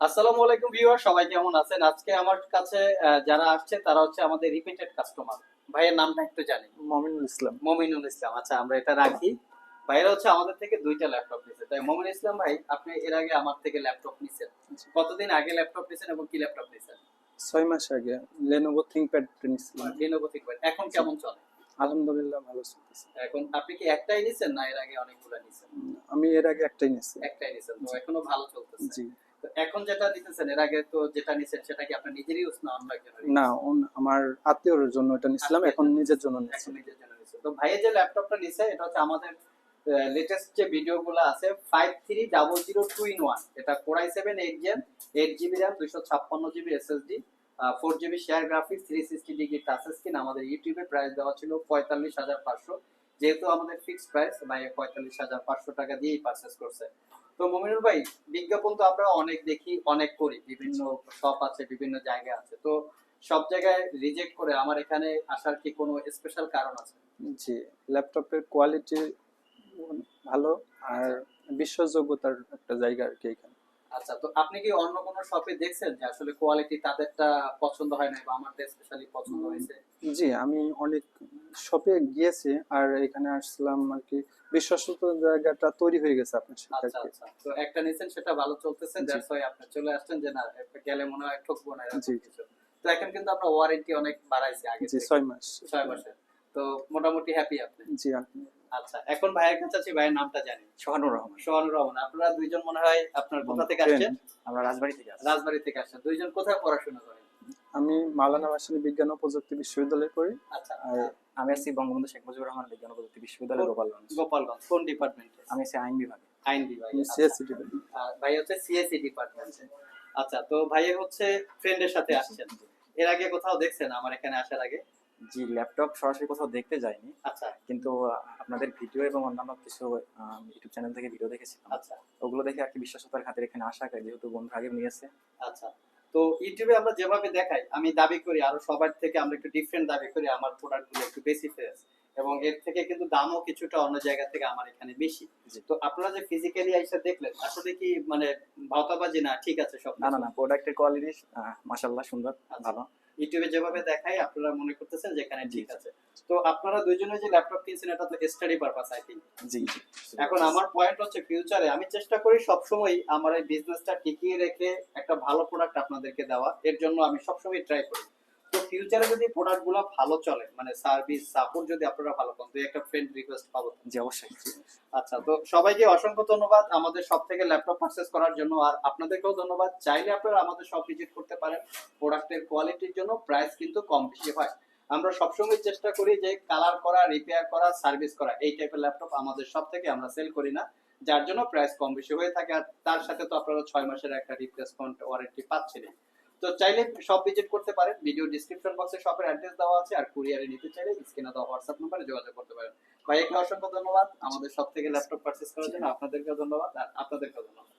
আসসালামু আলাইকুম ভিউয়ার সবাই কেমন আছেন? আজকে আমার কাছে যারা আসছে তারা হচ্ছে আমাদের রিপিটেড কাস্টমার ভাইয়ের নামটা একটু জানি মমিনুল ইসলাম। মমিনুল ইসলাম। আচ্ছা আমরা এটা রাখি। ভাইরা হচ্ছে আমাদের থেকে দুইটা ল্যাপটপ নিছে। তাই মমিন ইসলাম ভাই আপনি এর আগে আমার থেকে ল্যাপটপ নিছেন। কতদিন আগে ল্যাপটপ নিছেন এবং কি ল্যাপটপ নিছেন? ছয় মাস আগে লেনোভো থিংকপ্যাড নিয়েছিলাম লিনোভো থেকে এখন কেমন চলে? আলহামদুলিল্লাহ ভালো চলতেছে। এখন আপনি কি একটাই নিছেন না এর আগে অনেকগুলো নিছেন? আমি এর আগে একটাই নিয়েছি একটাই নিছেন। তো এখনও ভালো চলতেছে। জি। এখন যেটা নিতেছেন এর আগে তো যেটা নিছেন সেটা কি আপনার নিজেরই ইউজ না অন্য না আমার আত্মীয়র জন্য এটা নিয়েছিলাম এখন নিজের জন্য এখন নিজের জন্য তো ভাইয়ের যে ল্যাপটপটা নিছে এটা হচ্ছে আমাদের লেটেস্ট যে ভিডিওগুলো আছে five three double zero two in one এটা core i seven eight gen eight GB RAM দুইশো ছাপ্পান্ন GB SSD four GB share graphics three sixty degree touch screen আমাদের ইউটিউবে প্রাইস দেওয়া ছিল পঁয়তাল্লিশ হাজার পাঁচশো। যেহেতু আমাদের ফিক্সড প্রাইস ভাই পঁয়তাল্লিশ হাজার পাঁচশো টাকা দিয়েই পারচেস করছে। তো মমিনুল ভাই বিজ্ঞাপন তো আমরা অনেক দেখি অনেক করি বিভিন্ন শপ আছে বিভিন্ন জায়গা আছে। তো সব জায়গায় রিজেক্ট করে আমার এখানে আসার কি কোনো স্পেশাল কারণ আছে? জি ল্যাপটপের কোয়ালিটি ভালো আর বিশ্বাসযোগ্যতার একটা জায়গা আর কি এখানে। আচ্ছা তো আপনি কি অন্য কোনো শপে দেখছেন যে আসলে কোয়ালিটি তাদেরটা পছন্দ হয় না বা আমারটা স্পেশালি পছন্দ হয়েছে? জি আমি অনেক শপে গিয়েছি আর এখানে আসলাম আর কি। বিশ্বস্ত জায়গাটা তৈরি হয়ে গেছে আপনার সাথে আচ্ছা আচ্ছা। তো একটা নিছেন সেটা ভালো চলতেছে। দ্যাটস ওয়াই আপনি চলে আসছেন যে না গেলে মনে হয় ঠকবো না জি। তো এখন কিন্তু আমরা ওয়ারেন্টি অনেক বাড়াইছি আগে জি থেকে। ছয় মাস। ছয় মাসের। তো মোটামুটি হ্যাপি আপনি? জি আপনি আচ্ছা এখন ভাইয়ের কাছে আছি ভাইয়ের নামটা জানি। সোহানুর রহমান। সোহানুর রহমান আপনারা দুইজন মনে হয় আপনার কোথা থেকে আসছেন? আমরা রাজবাড়ি থেকে আসছি। রাজবাড়ি থেকে আসছেন। দুইজন কোথায় পড়াশোনা করেন? আমি মাওলানা ভাসানী বিজ্ঞান ও প্রযুক্তি বিশ্ববিদ্যালয়ে পড়ি। আচ্ছা আর আমি আছি বঙ্গবন্ধু শেখ মুজিবুর রহমান বিজ্ঞান ও প্রযুক্তি বিশ্ববিদ্যালয় গোপালগঞ্জ। গোপালগঞ্জ কোন ডিপার্টমেন্টে আমি আছি আইন বিভাগে। আইন বিভাগে আচ্ছা। সিএসসি আর ভাই হচ্ছে সিএসসি ডিপার্টমেন্টে আচ্ছা তো ভাইয়ের হচ্ছে ফ্রেন্ডের সাথে আসছেন। এর আগে কোথাও দেখছেন আমার এখানে আসার আগে? জি ল্যাপটপ সরাসরি কোথাও দেখতে যাইনি। আচ্ছা। কিন্তু আপনাদের ভিডিও এবং অন্যান্য কিছু ইউটিউব চ্যানেল থেকে ভিডিও দেখেছিলাম। আচ্ছা। ওগুলো দেখে আর কি বিশ্বাসতার খাতির এখানে আসা যেহেতু বন্ধু আগে নিয়েছে। আচ্ছা। তো ইউটিউবে আমরা যেভাবে দেখাই, আমি দাবি করি আরও সবার থেকে আমরা একটু ডিফারেন্ট দাবি করি, আমার প্রোডাক্টগুলো একটু বেশি ফ্রেশ এবং এর থেকে কিন্তু দামও কিছুটা অন্য জায়গা থেকে আমার এখানে বেশি। তো আপনারা যে ফিজিক্যালি এসে দেখলেন আসলে কি মানে ভাওতাবাজি না ঠিক আছে সব না না না প্রোডাক্টের কোয়ালিটি মাসাল্লাহ সুন্দর আচ্ছা। ভালো। ইউটিউবে যেভাবে দেখাই আপনারা মনে করতেছেন যেখানে ঠিক আছে। তো আপনারা দুইজনে যে ল্যাপটপ কিনছেন এটা তো স্টাডি পারপাস আই থিঙ্ক জি জি। এখন আমার পয়েন্ট হচ্ছে ফিউচারে আমি চেষ্টা করি সবসময় আমার এই বিজনেসটা টিকিয়ে রেখে একটা ভালো প্রোডাক্ট আপনাদেরকে দেওয়া। এর জন্য আমি সবসময় ট্রাই করি। তো ফিউচারে যদি ভালো চলে মানে সার্ভিস সাপোর্ট যদি আপনারা ভালো পান তো একটা ফ্রেন্ড রিকোয়েস্ট পাবো। জি অবশ্যই। আচ্ছা তো সবাইকে অসংখ্য ধন্যবাদ আমাদের সব থেকে ল্যাপটপ পারচেস করার জন্য আর আপনাদেরকেও ধন্যবাদ। চাইলে আপনারা আমাদের সব ভিজিট করতে পারেন প্রোডাক্টের কোয়ালিটির জন্য প্রাইস কিন্তু কম বেশি হয়। আমরা সবসময় চেষ্টা করি যে কালার করা রিপেয়ার করা সার্ভিস করা এই টাইপের ল্যাপটপ আমাদের সব থেকে আমরা সেল করি না যার জন্য প্রাইস কম বেশি হয়ে থাকে। আর তার সাথে তো আপনারা ছয় মাসের একটা রিপ্লেসমেন্ট ওয়ারেন্টি পাচ্ছিলেন তো চাইলে সব ভিজিট করতে পারেন। ভিডিও ডিসক্রিপশন বক্সে শপের অ্যাড্রেস দেওয়া আছে আর কুরিয়ারে নিতে চাইলে স্ক্রিনে দেওয়া হোয়াটসঅ্যাপ নম্বরে যোগাযোগ করতে পারেন। ভাইকে অসংখ্য ধন্যবাদ। আমাদের সব থেকে ল্যাপটপ পারচেস করার জন্য আপনাদেরকে ধন্যবাদ আর আপনাদেরকে ধন্যবাদ।